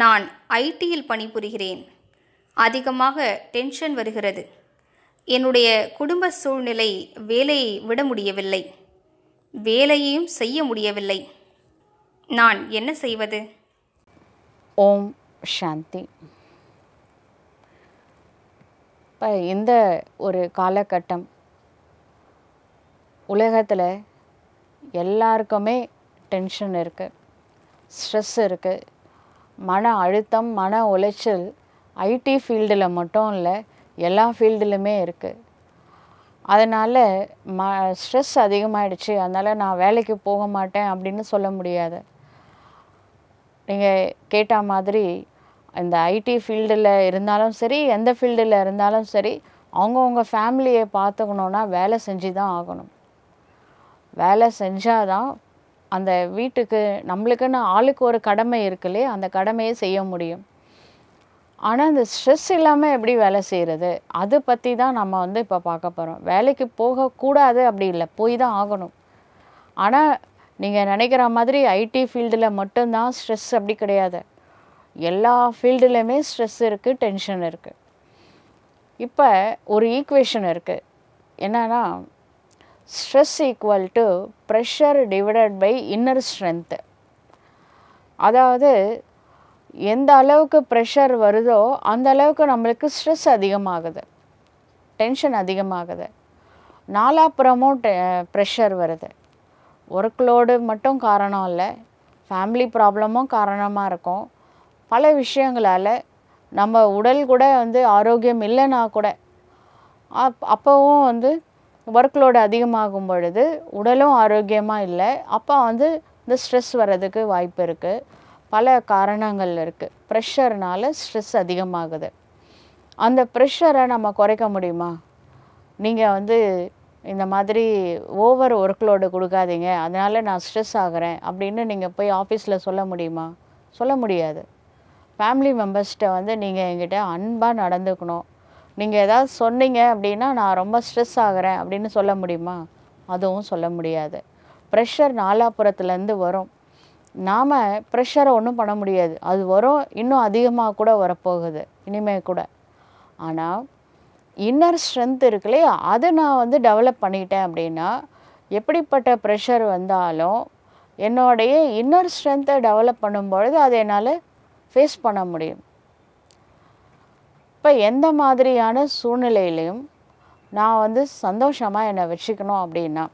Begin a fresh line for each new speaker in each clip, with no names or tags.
நான் ஐடியில் பணிபுரிகிறேன். அதிகமாக டென்ஷன் வருகிறது. என்னுடைய குடும்ப சூழ்நிலை வேலையை விட முடியவில்லை. வேலையையும் செய்ய முடியவில்லை. நான் என்ன செய்வது?
ஓம் சாந்தி. இப்போ இந்த ஒரு காலகட்டம் உலகத்தில் எல்லாருக்குமே டென்ஷன் இருக்குது ஸ்ட்ரெஸ் இருக்குது மன அழுத்தம் மன உளைச்சல் ஐடி ஃபீல்டில் மட்டும் இல்லை எல்லா ஃபீல்டுலையுமே இருக்குது அதனால் ம ஸ்ட்ரெஸ் அதிகமாகிடுச்சு அதனால் நான் வேலைக்கு போக மாட்டேன் அப்படின்னு சொல்ல முடியாது. நீங்கள் கேட்ட மாதிரி இந்த ஐடி ஃபீல்டில் இருந்தாலும் சரி எந்த ஃபீல்டில் இருந்தாலும் சரி அவங்கவுங்க ஃபேமிலியை பார்த்துக்கணுன்னா வேலை செஞ்சு தான் ஆகணும். வேலை செஞ்சால் தான் அந்த வீட்டுக்கு நம்மளுக்குன்னு ஆளுக்கு ஒரு கடமை இருக்குல்லே அந்த கடமையை செய்ய முடியும். ஆனால் அந்த ஸ்ட்ரெஸ் இல்லாமல் எப்படி வேலை செய்கிறது அது பற்றி தான் நம்ம வந்து இப்போ பார்க்க போகிறோம் வேலைக்கு போகக்கூடாது அப்படி இல்லை போய் தான் ஆகணும். ஆனால் நீங்கள் நினைக்கிற மாதிரி ஐடி ஃபீல்டில் மட்டும்தான் ஸ்ட்ரெஸ் அப்படி கிடையாது. எல்லா ஃபீல்டுலேயுமே ஸ்ட்ரெஸ் இருக்குது டென்ஷன் இருக்குது இப்போ ஒரு ஈக்குவேஷன் இருக்குது என்னென்னா stress equal to pressure divided by inner strength அதாவது எந்த அளவுக்கு ப்ரெஷர் வருதோ அந்த அளவுக்கு நம்மளுக்கு ஸ்ட்ரெஸ் அதிகமாகுது. டென்ஷன் அதிகமாகுது. நாலாப்புறமும் டெ ப்ரெஷர் வருது. ஒர்க் லோடு மட்டும் காரணம் இல்லை. ஃபேமிலி ப்ராப்ளமும் காரணமாக இருக்கும். பல விஷயங்களால் நம்ம உடல் கூட வந்து ஆரோக்கியம் இல்லைன்னா கூட அப் அப்போவும் வந்து ஒர்க் லோடு அதிகமாகும் பொழுது உடலும் ஆரோக்கியமாக இல்லை. அப்போ வந்து இந்த ஸ்ட்ரெஸ் வர்றதுக்கு வாய்ப்பு இருக்குது பல காரணங்கள் இருக்குது ப்ரெஷர்னால ஸ்ட்ரெஸ் அதிகமாகுது. அந்த ப்ரெஷரை நம்ம குறைக்க முடியுமா? நீங்கள் வந்து இந்த மாதிரி ஓவர் ஒர்க் லோடு கொடுக்காதீங்க. அதனால் நான் ஸ்ட்ரெஸ் ஆகிறேன் அப்படின்னு நீங்கள் போய் ஆஃபீஸில் சொல்ல முடியுமா? சொல்ல முடியாது. ஃபேமிலி மெம்பர்ஸ்கிட்ட வந்து நீங்கள் என்கிட்ட அன்பாக நடந்துக்கணும். நீங்கள் ஏதாவது சொன்னீங்க அப்படின்னா நான் ரொம்ப ஸ்ட்ரெஸ் ஆகிறேன் அப்படின்னு சொல்ல முடியுமா? அதுவும் சொல்ல முடியாது. ப்ரெஷர் நாலாப்புறத்துலேருந்து வரும். நாம் ப்ரெஷரை ஒன்றும் பண்ண முடியாது. அது வரும் இன்னும் அதிகமாக கூட வரப்போகுது. இனிமே கூட. ஆனால் இன்னர் ஸ்ட்ரென்த் இருக்குதுல்லையா அதை நான் வந்து டெவலப் பண்ணிக்கிட்டேன் அப்படின்னா எப்படிப்பட்ட ப்ரெஷர் வந்தாலும் என்னுடைய இன்னர் ஸ்ட்ரென்த்தை டெவலப் பண்ணும்பொழுது அதை என்னால் ஃபேஸ் பண்ண முடியும். இப்போ எந்த மாதிரியான சூழ்நிலையிலையும் நான் வந்து சந்தோஷமாக என்னை வச்சுக்கணும் அப்படின்னா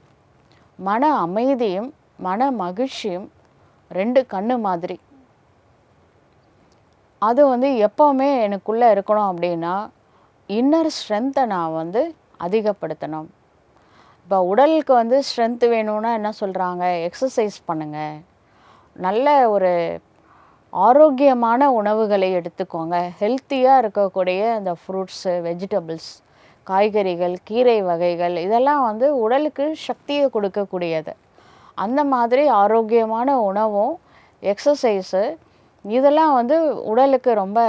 மன அமைதியும் மன மகிழ்ச்சியும் ரெண்டு கண்ணு மாதிரி. அது வந்து எப்போவுமே எனக்குள்ளே இருக்கணும் அப்படின்னா இன்னர் ஸ்ட்ரென்த்தை நான் வந்து அதிகப்படுத்தணும். இப்போ உடலுக்கு வந்து ஸ்ட்ரென்த்து வேணும்னா என்ன சொல்கிறாங்க எக்ஸசைஸ் பண்ணுங்கள் நல்ல ஒரு ஆரோக்கியமான உணவுகளை எடுத்துக்கோங்க. ஹெல்த்தியாக இருக்கக்கூடிய அந்த ஃப்ரூட்ஸு வெஜிடபிள்ஸ் காய்கறிகள் கீரை வகைகள் இதெல்லாம் வந்து உடலுக்கு சக்தியை கொடுக்கக்கூடியது. அந்த மாதிரி ஆரோக்கியமான உணவும் எக்ஸசைஸு இதெல்லாம் வந்து உடலுக்கு ரொம்ப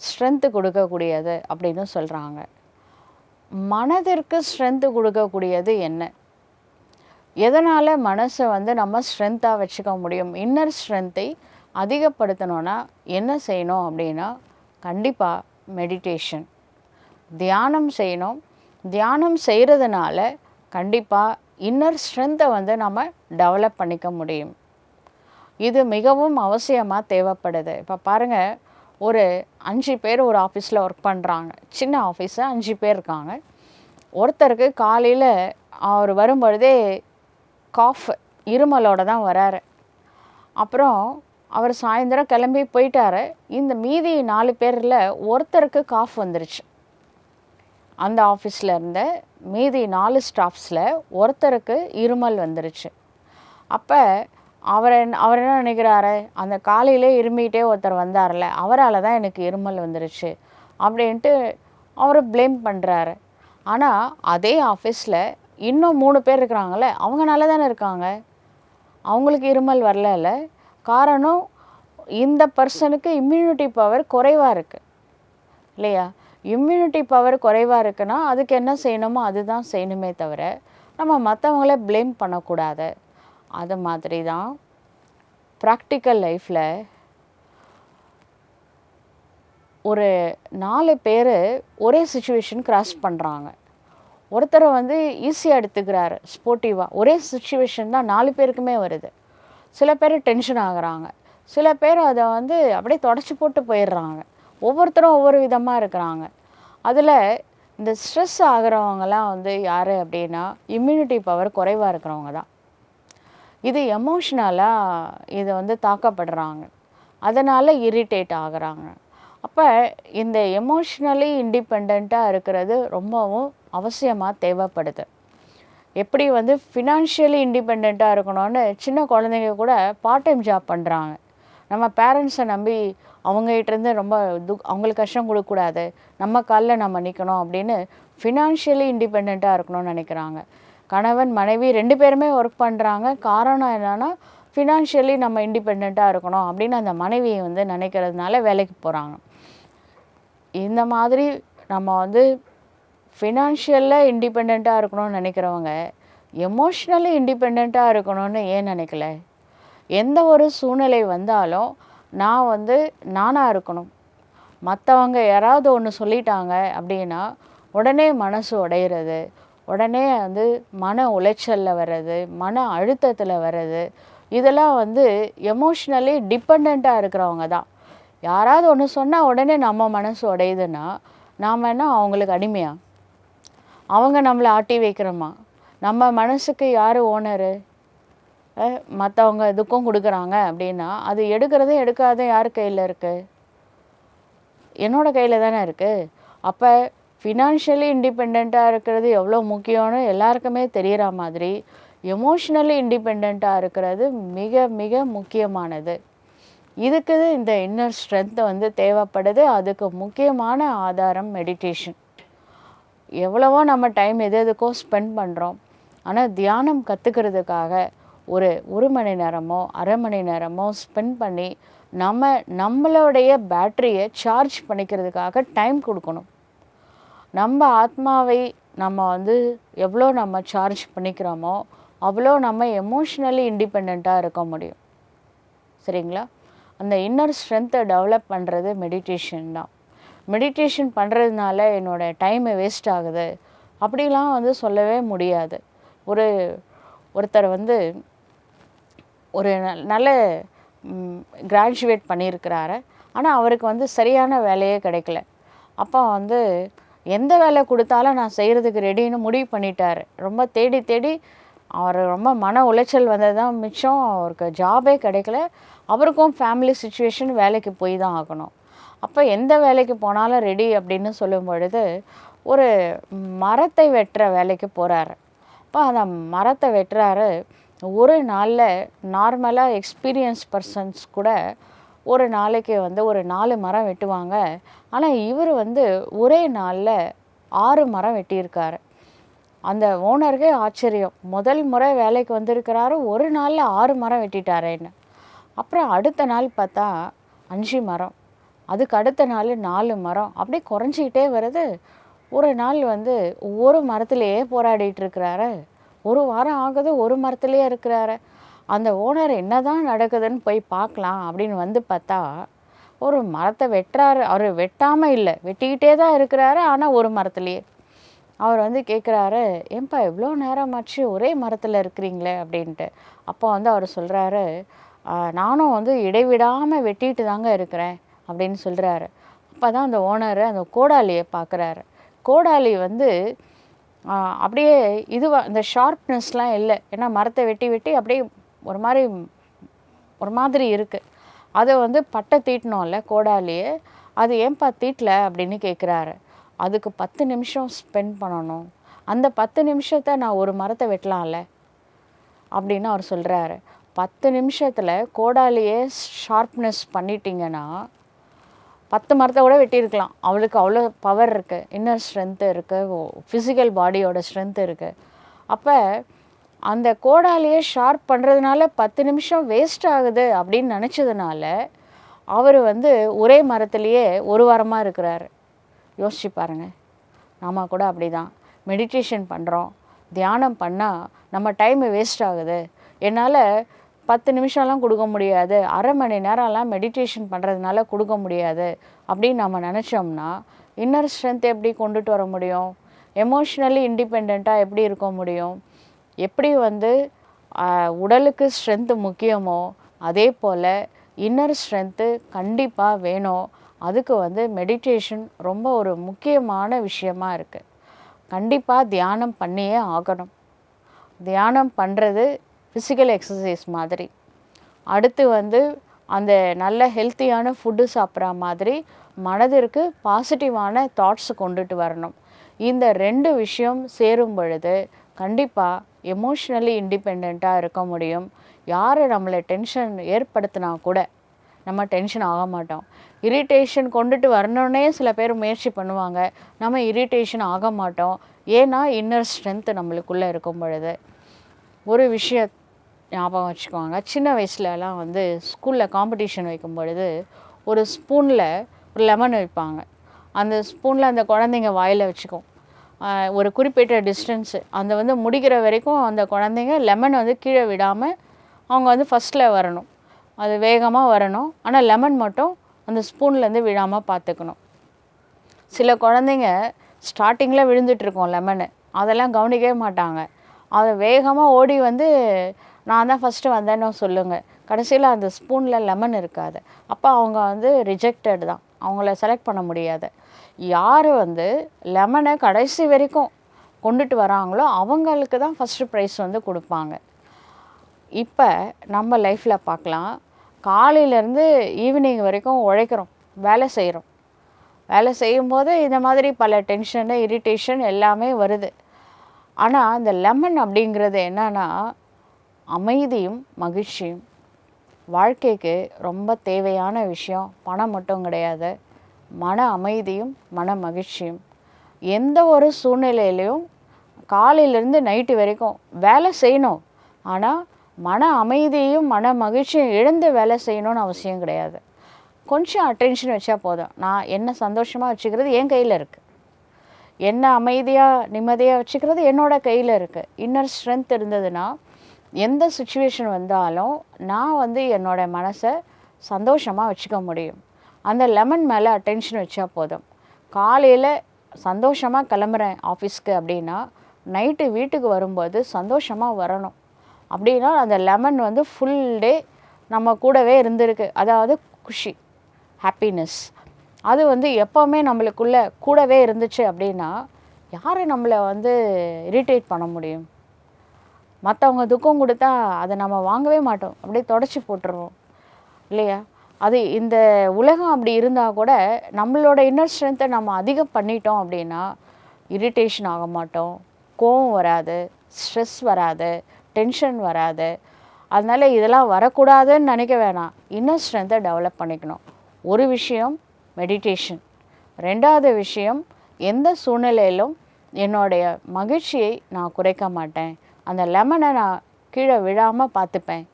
ஸ்ட்ரென்த்து கொடுக்கக்கூடியது அப்படின்னு சொல்கிறாங்க மனதிற்கு ஸ்ட்ரென்த்து கொடுக்கக்கூடியது என்ன? எதனால் மனசை வந்து நம்ம ஸ்ட்ரென்த்தாக வச்சுக்க முடியும்? இன்னர் ஸ்ட்ரென்த்தை அதிகப்படுத்தணும்னா என்ன செய்யணும் அப்படின்னா கண்டிப்பாக மெடிடேஷன் தியானம் செய்யணும். தியானம் செய்கிறதுனால கண்டிப்பாக இன்னர் ஸ்ட்ரென்த்தை வந்து நம்ம டெவலப் பண்ணிக்க முடியும். இது மிகவும் அவசியமாக தேவைப்படுது. இப்போ பாருங்கள் ஒரு அஞ்சு பேர் ஒரு ஆஃபீஸில் ஒர்க் பண்ணுறாங்க சின்ன ஆஃபீஸில் அஞ்சு பேர் இருக்காங்க. ஒருத்தருக்கு காலையில் அவர் வரும்பொழுதே காஃப் இருமலோட தான் வராரு. அப்புறம் அவர் சாயந்தரம் கிளம்பி போயிட்டாரு. இந்த மீதி நாலு பேரில் ஒருத்தருக்கு காஃப் வந்துருச்சு. அந்த ஆஃபீஸில் இருந்த மீதி நாலு ஸ்டாஃப்ஸில் ஒருத்தருக்கு இருமல் வந்துருச்சு. அப்போ அவர் என்ன அவர் என்ன நினைக்கிறாரு? அந்த காலையிலே இருமிகிட்டே ஒருத்தர் வந்தார்ல அவரால் தான் எனக்கு இருமல் வந்துருச்சு அப்படின்ட்டு அவரை ப்ளேம் பண்ணுறாரு ஆனால் அதே ஆஃபீஸில் இன்னும் மூணு பேர் இருக்கிறாங்களே அவங்க நல்லா தானே இருக்காங்க? அவங்களுக்கு இருமல் வரல காரணம் இந்த பர்சனுக்கு இம்யூனிட்டி பவர் குறைவாக இருக்குது இல்லையா? இம்யூனிட்டி பவர் குறைவாக இருக்குன்னா அதுக்கு என்ன செய்யணுமோ அதுதான் செய்யணுமே தவிர நம்ம மற்றவங்கள ப்ளேம் பண்ணக்கூடாது. அது மாதிரி தான் ப்ராக்டிக்கல் லைஃப்பில் ஒரு நாலு பேர் ஒரே சுச்சுவேஷன் கிராஸ் பண்ணுறாங்க ஒருத்தரை வந்து ஈஸியாக எடுத்துக்கிறாரு ஸ்போர்ட்டிவாக ஒரே சுச்சுவேஷன் தான் நாலு பேருக்குமே வருது. சில பேர் டென்ஷன் ஆகுறாங்க. சில பேர் அதை வந்து அப்படியே தொடச்சி போட்டு போயிடுறாங்க. ஒவ்வொருத்தரும் ஒவ்வொரு விதமாக இருக்கிறாங்க. அதில் இந்த ஸ்ட்ரெஸ் ஆகிறவங்கலாம் வந்து யார் அப்படின்னா இம்யூனிட்டி பவர் குறைவாக இருக்கிறவங்க தான். இது எமோஷ்னலாக இதை வந்து தாக்கப்படுறாங்க. அதனால் இரிட்டேட் ஆகுறாங்க. அப்போ இந்த எமோஷ்னலி இண்டிபெண்ட்டாக இருக்கிறது ரொம்பவும் அவசியமாக தேவைப்படுது. எப்படி வந்து ஃபினான்ஷியலி இண்டிபெண்ட்டாக இருக்கணும்னு சின்ன குழந்தைங்க கூட பார்ட் டைம் ஜாப் பண்ணுறாங்க நம்ம பேரண்ட்ஸை நம்பி அவங்ககிட்டருந்து ரொம்ப துக் அவங்களுக்கு கஷ்டம் கொடுக்கக்கூடாது. நம்ம காலில் நம்ம நிற்கணும் அப்படின்னு ஃபினான்ஷியலி இண்டிபெண்ட்டாக இருக்கணும்னு நினைக்கிறாங்க. கணவன் மனைவி ரெண்டு பேருமே ஒர்க் பண்ணுறாங்க காரணம் என்னென்னா ஃபினான்ஷியலி நம்ம இண்டிபெண்ட்டாக இருக்கணும் அப்படின்னு அந்த மனைவியை வந்து நினைக்கிறதுனால வேலைக்கு போகிறாங்க இந்த மாதிரி நம்ம வந்து ஃபினான்ஷியலில் இண்டிபெண்ட்டாக இருக்கணும்னு நினைக்கிறவங்க எமோஷ்னலி இண்டிபெண்ட்டாக இருக்கணும்னு ஏன் நினைக்கல? எந்த ஒரு சூழ்நிலை வந்தாலும் நான் வந்து நானாக இருக்கணும். மற்றவங்க யாராவது ஒன்று சொல்லிட்டாங்க அப்படின்னா உடனே மனசு உடையிறது உடனே வந்து மன உளைச்சலில் வர்றது மன அழுத்தத்தில் வர்றது இதெல்லாம் வந்து எமோஷ்னலி டிபெண்ட்டாக இருக்கிறவங்க தான். யாராவது ஒன்று சொன்னால் உடனே நம்ம மனசு உடையுதுன்னா நாம் என்ன அவங்களுக்கு அடிமையாக அவங்க நம்மளை ஆட்டி வைக்கிறோமா? நம்ம மனசுக்கு யார் ஓனரு மற்றவங்க இதுக்கும் கொடுக்குறாங்க அப்படின்னா அது எடுக்கிறதும் எடுக்காத யார் கையில் இருக்குது என்னோட கையில் தானே இருக்குது அப்போ ஃபினான்ஷியலி இண்டிபெண்ட்டாக இருக்கிறது எவ்வளோ முக்கியம்னு எல்லாருக்குமே தெரிகிற மாதிரி எமோஷ்னலி இண்டிபெண்ட்டாக இருக்கிறது மிக மிக முக்கியமானது. இதுக்கு இந்த இன்னர் ஸ்ட்ரென்த் வந்து தேவைப்படுது. அதுக்கு முக்கியமான ஆதாரம் மெடிடேஷன் எவ்வளவோ நம்ம டைம் எது எதுக்கோ ஸ்பெண்ட் பண்ணுறோம் ஆனால் தியானம் கற்றுக்கிறதுக்காக ஒரு ஒரு மணி நேரமோ அரை மணி நேரமோ ஸ்பெண்ட் பண்ணி நம்ம நம்மளுடைய பேட்டரியை சார்ஜ் பண்ணிக்கிறதுக்காக டைம் கொடுக்கணும். நம்ம ஆத்மாவை நம்ம வந்து எவ்வளோ நம்ம சார்ஜ் பண்ணிக்கிறோமோ அவ்வளோ நம்ம எமோஷ்னலி இண்டிபெண்ட்டாக இருக்க முடியும். சரிங்களா? அந்த இன்னர் ஸ்ட்ரென்த்தை டெவலப் பண்ணுறது மெடிடேஷன் தான். மெடிடேஷன் பண்ணுறதுனால என்னோடய டைமை வேஸ்ட் ஆகுது. அப்படிலாம் வந்து சொல்லவே முடியாது. ஒரு ஒருத்தர் வந்து ஒரு நல்ல கிராஜுவேட் பண்ணியிருக்கிறாரு. ஆனால் அவருக்கு வந்து சரியான வேலையே கிடைக்கல. அப்போ வந்து எந்த வேலை கொடுத்தாலும் நான் செய்கிறதுக்கு ரெடின்னு முடிவு பண்ணிட்டார். ரொம்ப தேடி தேடி அவர் ரொம்ப மன உளைச்சல் வந்தது தான் மிச்சம். அவருக்கு ஜாபே கிடைக்கல. அவருக்கும் ஃபேமிலி சுச்சுவேஷன் வேலைக்கு போய் தான் ஆகணும். அப்போ எந்த வேலைக்கு போனாலும் ரெடி அப்படின்னு சொல்லும் பொழுது ஒரு மரத்தை வெட்டுற வேலைக்கு போகிறாரு அப்போ அந்த மரத்தை வெட்டுறாரு. ஒரு நாளில் நார்மலாக எக்ஸ்பீரியன்ஸ் பர்சன்ஸ் கூட ஒரு நாளைக்கு வந்து ஒரு நாலு மரம் வெட்டுவாங்க. ஆனால் இவர் வந்து ஒரே நாளில் ஆறு மரம் வெட்டியிருக்காரு. அந்த ஓனருக்கே ஆச்சரியம். முதல் முறை வேலைக்கு வந்திருக்கிறாரு ஒரு நாளில் ஆறு மரம் வெட்டிட்டாரேன்னு. அப்புறம் அடுத்த நாள் பார்த்தா அஞ்சு மரம். அதுக்கு அடுத்த நாள் நாலு மரம். அப்படியே குறைஞ்சிக்கிட்டே வருது. ஒரு நாள் வந்து ஒவ்வொரு மரத்துலேயே போராடிட்டு இருக்கிறாரு. ஒரு வாரம் ஆகுது ஒரு மரத்துலேயே இருக்கிறாரு. அந்த ஓனர் என்ன தான் நடக்குதுன்னு போய் பார்க்கலாம் அப்படின்னு வந்து பார்த்தா ஒரு மரத்தை வெட்டுறாரு. அவர் வெட்டாமல் இல்லை வெட்டிக்கிட்டே தான் இருக்கிறாரு ஆனால் ஒரு மரத்துலேயே. அவர் வந்து கேட்குறாரு ஏன்பா எவ்வளோ நேரமாச்சு ஒரே மரத்தில் இருக்கிறீங்களே? அப்படின்ட்டு. அப்போ வந்து அவர் சொல்கிறாரு நானும் வந்து இடைவிடாமல் வெட்டிட்டு தாங்க இருக்கிறேன். அப்படின்னு சொல்கிறாரு அப்போ தான் அந்த ஓனர் அந்த கோடாலியை பார்க்குறாரு. கோடாலி வந்து அப்படியே இதுவாக இந்த ஷார்ப்னஸ்லாம் இல்லை. ஏன்னா மரத்தை வெட்டி வெட்டி அப்படியே ஒரு மாதிரி ஒரு மாதிரி இருக்குது அதை வந்து பட்டை தீட்டணும்ல கோடாலியே அது ஏன்பா தீட்டல அப்படின்னு கேட்குறாரு அதுக்கு பத்து நிமிஷம் ஸ்பெண்ட் பண்ணணும். அந்த பத்து நிமிஷத்தை நான் ஒரு மரத்தை வெட்டலாம்ல அப்படின்னு அவர் சொல்கிறாரு பத்து நிமிஷத்தில் கோடாலியே ஷார்ப்னஸ் பண்ணிட்டீங்கன்னா பத்து மரத்தை கூட வெட்டியிருக்கலாம். அவளுக்கு அவ்வளோ பவர் இருக்குது இன்னர் ஸ்ட்ரென்த்து இருக்குது ஃபிசிக்கல் பாடியோட ஸ்ட்ரென்த்து இருக்குது அப்போ அந்த கோடாலையே ஷார்ப் பண்ணுறதுனால பத்து நிமிஷம் வேஸ்ட் ஆகுது அப்படின்னு நினச்சதுனால அவர் வந்து ஒரே மரத்துலேயே ஒரு வாரமாக இருக்கிறார். யோசிச்சு பாருங்கள் நாம் கூட அப்படி தான் மெடிடேஷன் பண்ணுறோம் தியானம் பண்ணால் நம்ம டைமு வேஸ்ட் ஆகுது. என்னால் பத்து நிமிஷம்லாம் கொடுக்க முடியாது. அரை மணி நேரம்லாம் மெடிடேஷன் பண்ணுறதுனால கொடுக்க முடியாது. அப்படின்னு நம்ம நினச்சோம்னா இன்னர் ஸ்ட்ரென்த் எப்படி கொண்டுட்டு வர முடியும்? எமோஷ்னலி இண்டிபெண்ட்டாக எப்படி இருக்க முடியும்? எப்படி வந்து உடலுக்கு ஸ்ட்ரென்த்து முக்கியமோ அதே போல் இன்னர் ஸ்ட்ரென்த்து கண்டிப்பாக வேணும். அதுக்கு வந்து மெடிடேஷன் ரொம்ப ஒரு முக்கியமான விஷயமா இருக்குது கண்டிப்பாக தியானம் பண்ணியே ஆகணும். தியானம் பண்ணுறது ஃபிசிக்கல் எக்ஸசைஸ் மாதிரி. அடுத்து வந்து அந்த நல்ல ஹெல்த்தியான ஃபுட்டு சாப்பிட்ற மாதிரி மனதிற்கு பாசிட்டிவான தாட்ஸ் கொண்டுட்டு வரணும். இந்த ரெண்டு விஷயம் சேரும் பொழுது கண்டிப்பாக எமோஷ்னலி இண்டிபெண்ட்டாக இருக்க முடியும். யார் நம்மளை டென்ஷன் ஏற்படுத்தினா கூட நம்ம டென்ஷன் ஆக மாட்டோம். இரிட்டேஷன் கொண்டுட்டு வரணுன்னே சில பேர் முயற்சி பண்ணுவாங்க. நம்ம இரிட்டேஷன் ஆக மாட்டோம். ஏன்னா இன்னர் ஸ்ட்ரென்த் நம்மளுக்குள்ளே இருக்கும் பொழுது. ஒரு விஷயம் ஞாபகம் வச்சுக்குவாங்க. சின்ன வயசுலலாம் வந்து ஸ்கூலில் காம்படிஷன் வைக்கும் பொழுது ஒரு ஸ்பூனில் ஒரு லெமன் வைப்பாங்க. அந்த ஸ்பூனில் அந்த குழந்தைங்க வாயில் வச்சுக்கும். ஒரு குறிப்பிட்ட டிஸ்டன்ஸு அந்த வந்து முடிக்கிற வரைக்கும் அந்த குழந்தைங்க லெமன் வந்து கீழே விடாமல் அவங்க வந்து ஃபஸ்ட்டில் வரணும். அது வேகமாக வரணும். ஆனால் லெமன் மட்டும் அந்த ஸ்பூன்லேருந்து விழாமல் பார்த்துக்கணும் சில குழந்தைங்க ஸ்டார்டிங்கில் விழுந்துட்டுருக்கோம் லெமனு அதெல்லாம் கவனிக்கவே மாட்டாங்க. அதை வேகமாக ஓடி வந்து நான் தான் ஃபஸ்ட்டு வந்தேன்னு சொல்லுங்கள் கடைசியில் அந்த ஸ்பூனில் லெமன் இருக்காது. அப்போ அவங்க வந்து ரிஜெக்டட் தான். அவங்கள செலக்ட் பண்ண முடியாது. யார் வந்து லெமனை கடைசி வரைக்கும் கொண்டுட்டு வராங்களோ அவங்களுக்கு தான் ஃபஸ்ட்டு ப்ரைஸ் வந்து கொடுப்பாங்க. இப்போ நம்ம லைஃப்பில் பார்க்கலாம். காலையிலேருந்து ஈவினிங் வரைக்கும் உழைக்கிறோம். வேலை செய்கிறோம் வேலை செய்யும்போது இந்த மாதிரி பல டென்ஷனு இரிட்டேஷன் எல்லாமே வருது. ஆனால் இந்த லெமன் அப்படிங்கிறது என்னென்னா அமைதியும் மகிழ்ச்சியும். வாழ்க்கைக்கு ரொம்ப தேவையான விஷயம் பணம் மட்டும் கிடையாது. மன அமைதியும் மன மகிழ்ச்சியும். எந்த ஒரு சூழ்நிலையிலையும் காலையிலேருந்து நைட்டு வரைக்கும் வேலை செய்யணும். ஆனால் மன அமைதியும் மன மகிழ்ச்சியும் இழந்து வேலை செய்யணும்னு அவசியம் கிடையாது. கொஞ்சம் அட்டென்ஷன் வச்சா போதும். நான் என்ன சந்தோஷமாக வச்சுக்கிறது என் கையில் இருக்குது என்ன அமைதியாக நிம்மதியாக வச்சுக்கிறது என்னோடய கையில் இருக்குது இன்னர் ஸ்ட்ரென்த் இருந்ததுன்னா எந்த சுச்சுவேஷன் வந்தாலும் நான் வந்து என்னோட மனசை சந்தோஷமாக வச்சுக்க முடியும். அந்த லெமன் மேலே அட்டென்ஷன் வச்சா போதும். காலையில் சந்தோஷமாக கிளம்புறேன் ஆஃபீஸ்க்கு அப்படின்னா நைட்டு வீட்டுக்கு வரும்போது சந்தோஷமாக வரணும். அப்படின்னா அந்த லெமன் வந்து ஃபுல் டே நம்ம கூடவே இருந்திருக்கு. அதாவது குஷி ஹாப்பினஸ் அது வந்து எப்போவுமே நம்மளுக்குள்ளே கூடவே இருந்துச்சு அப்படின்னா யார் நம்மளை வந்து இரிட்டேட் பண்ண முடியும்? மற்றவங்க துக்கம் கொடுத்தா அதை நம்ம வாங்கவே மாட்டோம். அப்படியே தொடச்சி போட்டுருவோம். இல்லையா? அது இந்த உலகம் அப்படி இருந்தால் கூட நம்மளோட இன்னர் ஸ்ட்ரென்த்தை நம்ம அதிகம் பண்ணிட்டோம் அப்படின்னா இரிட்டேஷன் ஆக மாட்டோம். கோவம் வராது ஸ்ட்ரெஸ் வராது டென்ஷன் வராது. அதனால் இதெல்லாம் வரக்கூடாதுன்னு நினைக்க வேணாம். இன்னர் ஸ்ட்ரென்த்தை டெவலப் பண்ணிக்கணும். ஒரு விஷயம் மெடிடேஷன் ரெண்டாவது விஷயம் எந்த சூழ்நிலையிலும் என்னுடைய மகிழ்ச்சியை நான் குறைக்க மாட்டேன். அந்த லெமனை நான் கீழே விழாமல் பார்த்துப்பேன்.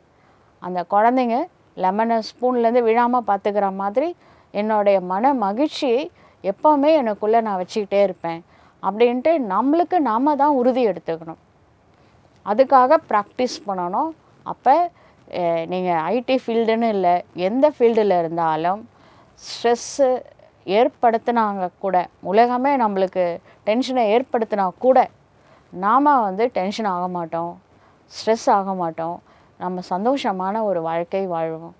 அந்த குழந்தைங்க லெமனை ஸ்பூன்லேருந்து விழாமல் பார்த்துக்கிற மாதிரி என்னுடைய மன மகிழ்ச்சியை எப்போவுமே எனக்குள்ளே நான் வச்சுக்கிட்டே இருப்பேன். அப்படின்ட்டு நம்மளுக்கு நாம் தான் உறுதி எடுத்துக்கணும். அதுக்காக ப்ராக்டிஸ் பண்ணணும். அப்போ நீங்கள் ஐடி ஃபீல்டுன்னு இல்லை எந்த ஃபீல்டில் இருந்தாலும் ஸ்ட்ரெஸ்ஸு ஏற்படுத்தினாங்க கூட உலகமே நம்மளுக்கு டென்ஷனை ஏற்படுத்தினா கூட நாம் வந்து டென்ஷன் ஆக மாட்டோம் ஸ்ட்ரெஸ் ஆக மாட்டோம். நம்ம சந்தோஷமான ஒரு வாழ்க்கை வாழ்வோம்.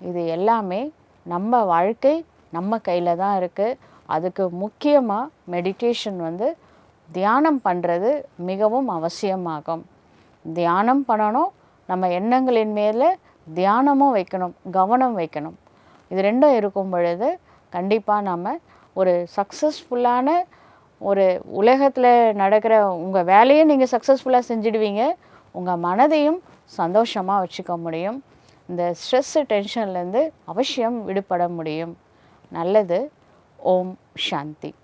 இது எல்லாமே நம்ம வாழ்க்கை நம்ம கையில் தான் இருக்குது அதுக்கு முக்கியமாக மெடிடேஷன் வந்து தியானம் பண்ணுறது மிகவும் அவசியமாகும். தியானம் பண்ணணும் நம்ம எண்ணங்களின் மேலே தியானமும் வைக்கணும் கவனம் வைக்கணும். இது ரெண்டும் இருக்கும் பொழுது கண்டிப்பாக நம்ம ஒரு சக்ஸஸ்ஃபுல்லான ஒரு உலகத்தில் நடக்கிற உங்கள் வேலையை நீங்கள் சக்ஸஸ்ஃபுல்லாக செஞ்சிடுவீங்க. உங்கள் மனதையும் சந்தோஷமாக வச்சுக்க முடியும். இந்த ஸ்ட்ரெஸ்ஸு டென்ஷன்லேருந்து அவசியம் விடுபட முடியும். நல்லது. ஓம் சாந்தி.